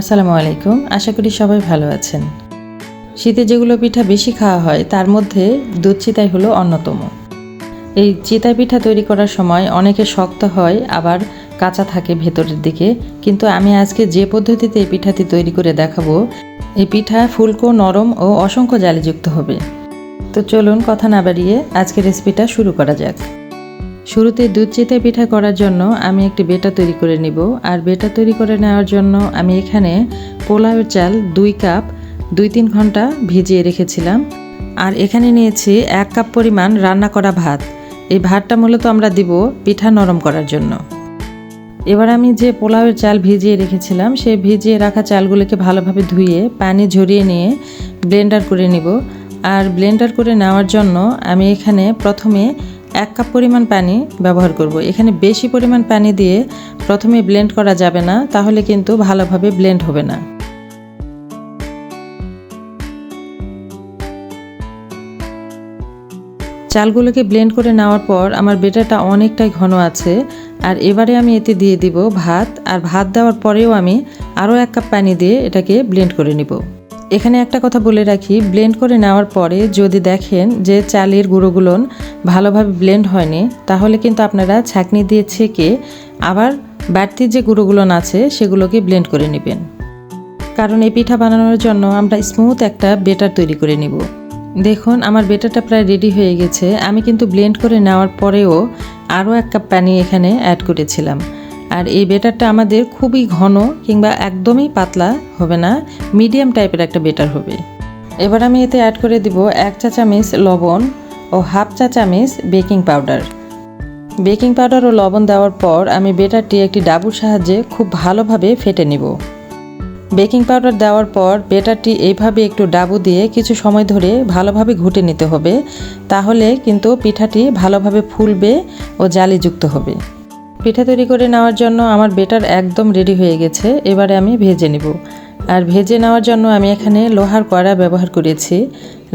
আসসালামু আলাইকুম। আশা করি সবাই ভালো আছেন। শীতে যেগুলো পিঠা বেশি খাওয়া হয়, তার মধ্যে দুধ চিতাই হলো অন্যতম। এই চিতাই পিঠা তৈরি করার সময় অনেকে শক্ত হয়, আবার কাঁচা থাকে ভেতরের দিকে। কিন্তু আমি আজকে যে পদ্ধতিতে এই পিঠাটি তৈরি করে দেখাবো, এই পিঠা ফুলকো, নরম ও অসংখ্য জালিযুক্ত হবে। তো চলুন কথা না বাড়িয়ে আজকে রেসিপিটা শুরু করা যাক। শুরুতে দুধ চিতাই পিঠা করার জন্য আমি একটি বেটা তৈরি করে নিব। আর বেটা তৈরি করে নেওয়ার জন্য আমি এখানে পোলাওয়ের চাল দুই কাপ, দুই তিন ঘণ্টা ভিজিয়ে রেখেছিলাম। আর এখানে নিয়েছি এক কাপ পরিমাণ রান্না করা ভাত। এই ভাতটা মূলত আমরা দিব পিঠা নরম করার জন্য। এবার আমি যে পোলাওয়ের চাল ভিজিয়ে রেখেছিলাম সেই ভিজিয়ে রাখা চালগুলোকে ভালোভাবে ধুয়ে পানি ঝরিয়ে নিয়ে ব্লেন্ডার করে নিব। আর ব্লেন্ডার করে নেওয়ার জন্য আমি এখানে প্রথমে এক কাপ পরিমাণ পানি ব্যবহার করব। এখানে বেশি পরিমাণ পানি দিয়ে প্রথমে ব্লেন্ড করা যাবে না, তাহলে কিন্তু ভালোভাবে ব্লেন্ড হবে না। চালগুলোকে ব্লেন্ড করে নেওয়ার পর আমার বেটারটা অনেকটাই ঘন আছে, আর এবারে আমি এতে দিয়ে দিব ভাত, আর ভাত দেওয়ার পরেও আমি আরও এক কাপ পানি দিয়ে এটাকে ব্লেন্ড করে নিব। এখানে একটা কথা বলে রাখি ব্লেন্ড করে নেওয়ার পরে যদি দেখেন যে চালের গুঁড়োগুলো ভালোভাবে ব্লেন্ড হয়নি, তাহলে কিন্তু আপনারা ছাঁকনি দিয়ে ছেঁকে আবার বাড়তি যে গুঁড়োগুলো আছে সেগুলোকে ব্লেন্ড করে নেবেন। কারণ এই পিঠা বানানোর জন্য আমরা স্মুথ একটা বেটার তৈরি করে নিব। দেখুন, আমার বেটারটা প্রায় রেডি হয়ে গেছে। আমি কিন্তু ব্লেন্ড করে নেওয়ার পরেও আরও এক কাপ পানি এখানে অ্যাড করেছিলাম। আর এই বেটারটা আমাদের খুবই ঘন কিংবা একদমই পাতলা হবে না মিডিয়াম টাইপের একটা বেটার হবে। এবার আমি এতে অ্যাড করে দিব এক চা চামচ লবণ ও হাফ চা চামচ বেকিং পাউডার বেকিং পাউডার ও লবণ দেওয়ার পর আমি বেটারটি একটি ডাবুর সাহায্যে খুব ভালোভাবে ফেটে নিব। বেকিং পাউডার দেওয়ার পর বেটারটি এইভাবে একটু ডাবু দিয়ে কিছু সময় ধরে ভালোভাবে ঘুটে নিতে হবে, তাহলে কিন্তু পিঠাটি ভালোভাবে ফুলবে ও জালিযুক্ত হবে। পিঠা তৈরি করে নেওয়ার জন্য আমার বেটার একদম রেডি হয়ে গেছে, এবারে আমি ভেজে নেব। আর ভেজে নেওয়ার জন্য আমি এখানে লোহার কয়রা ব্যবহার করেছি।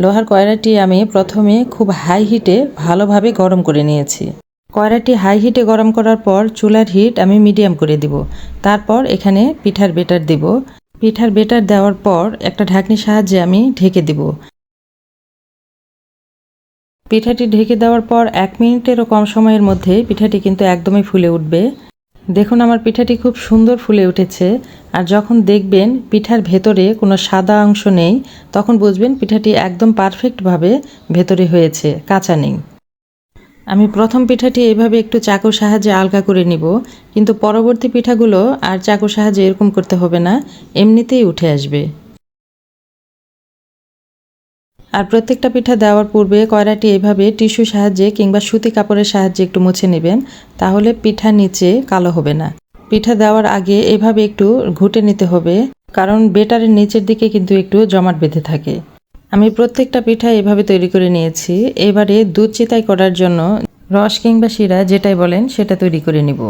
লোহার কয়রাটি আমি প্রথমে খুব হাই হিটে ভালোভাবে গরম করে নিয়েছি। কয়রাটি হাই হিটে গরম করার পর চুলার হিট আমি মিডিয়াম করে দিব। তারপর এখানে পিঠার বেটার দিব। পিঠার বেটার দেওয়ার পর একটা ঢাকনির সাহায্যে আমি ঢেকে দিব। পিঠাটি ঢেকে দেওয়ার পর এক মিনিটেরও কম সময়ের মধ্যে পিঠাটি কিন্তু একদমই ফুলে উঠবে। দেখুন আমার পিঠাটি খুব সুন্দর ফুলে উঠেছে। আর যখন দেখবেন পিঠার ভেতরে কোনো সাদা অংশ নেই, তখন বুঝবেন পিঠাটি একদম পারফেক্টভাবে ভেতরে হয়েছে, কাঁচা নেই। আমি প্রথম পিঠাটি এভাবে একটু চাকুর সাহায্যে আলগা করে নিব, কিন্তু পরবর্তী পিঠাগুলো আর চাকুর সাহায্যে এরকম করতে হবে না, এমনিতেই উঠে আসবে। আর প্রত্যেকটা পিঠা দেওয়ার পূর্বে কয়রাটি এভাবে টিস্যু সাহায্যে কিংবা সুতি কাপড়ের সাহায্যে একটু মুছে নেবেন, তাহলে পিঠা নিচে কালো হবে না। পিঠা দেওয়ার আগে এভাবে একটু ঘুটে নিতে হবে, কারণ বেটারের নিচের দিকে কিন্তু একটু জমাট বেঁধে থাকে। আমি প্রত্যেকটা পিঠা এভাবে তৈরি করে নিয়েছি, এবারে দুধ চিতাই করার জন্য রস কিংবা শিরা যেটাই বলেন সেটা তৈরি করে নিব।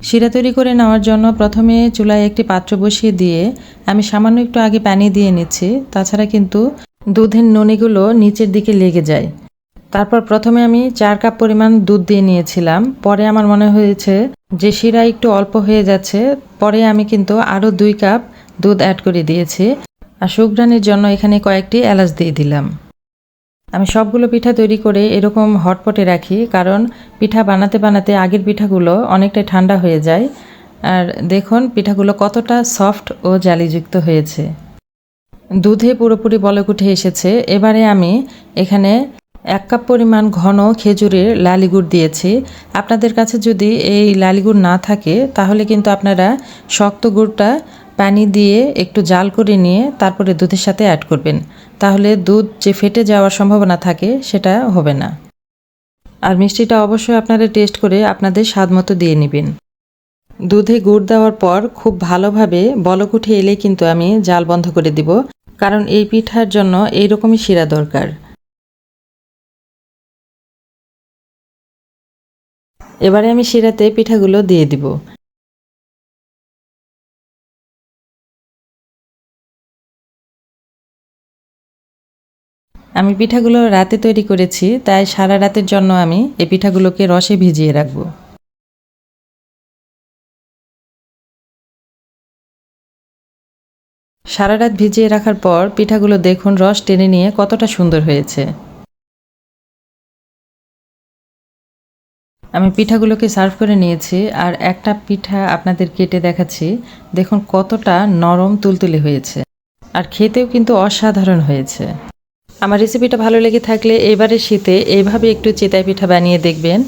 শিরা তৈরি করে নেওয়ার জন্য প্রথমে চুলায় একটি পাত্র বসিয়ে দিয়ে আমি সামান্য একটু আগে পানি দিয়ে নিচ্ছি, তাছাড়া কিন্তু দুধের ননিগুলো নিচের দিকে লেগে যায়। তারপর প্রথমে আমি চার কাপ পরিমাণ দুধ দিয়ে নিয়েছিলাম। পরে আমার মনে হয়েছে যে শিরা একটু অল্প হয়ে যাচ্ছে। পরে আমি কিন্তু আরও দুই কাপ দুধ অ্যাড করে দিয়েছি আর সুগ্রানের জন্য এখানে কয়েকটি এলাচ দিয়ে দিলাম। আমি সবগুলো পিঠা তৈরি করে এরকম হটপটে রাখি কারণ পিঠা বানাতে বানাতে আগের পিঠাগুলো অনেকটাই ঠান্ডা হয়ে যায়। আর দেখুন, পিঠাগুলো কতটা সফট ও জালিযুক্ত হয়েছে। দুধে পুরোপুরি বলক উঠে এসেছে। এবারে আমি এখানে এক কাপ পরিমাণ ঘন খেজুরের লালিগুড় দিয়েছি। আপনাদের কাছে যদি এই লালিগুড় না থাকে, তাহলে কিন্তু আপনারা শক্ত গুড়টা পানি দিয়ে একটু জাল করে নিয়ে তারপরে দুধের সাথে অ্যাড করবেন। তাহলে দুধ যে ফেটে যাওয়ার সম্ভাবনা থাকে, সেটা হবে না। আর মিষ্টিটা অবশ্যই আপনারা টেস্ট করে আপনাদের স্বাদ মতো দিয়ে নেবেন। দুধে গুড় দেওয়ার পর খুব ভালোভাবে বলক উঠে এলে কিন্তু আমি জাল বন্ধ করে দিব। কারণ এই পিঠার জন্য এইরকমই শিরা দরকার। এবারে আমি শিরাতে পিঠাগুলো দিয়ে দিব। আমি পিঠাগুলো রাতে তৈরি করেছি, তাই সারা রাতের জন্য আমি এই পিঠাগুলোকে রসে ভিজিয়ে রাখব। সারা রাত ভিজিয়ে রাখার পর পিঠাগুলো দেখুন রস টেনে নিয়ে কতটা সুন্দর হয়েছে। আমি পিঠাগুলোকে সার্ভ করে নিয়েছি আর একটা পিঠা আপনাদের কেটে দেখাচ্ছি। দেখুন কতটা নরম তুলতুলে হয়েছে। আর খেতেও কিন্তু অসাধারণ হয়েছে। আমার রেসিপিটা ভালো লেগে থাকলে এবারে শীতে এইভাবে একটু চিতাই পিঠা বানিয়ে দেখবেন।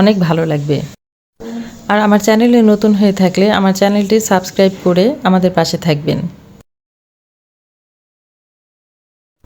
অনেক ভালো লাগবে। আর আমার চ্যানেলে নতুন হয়ে থাকলে আমার চ্যানেলটি সাবস্ক্রাইব করে আমাদের পাশে থাকবেন।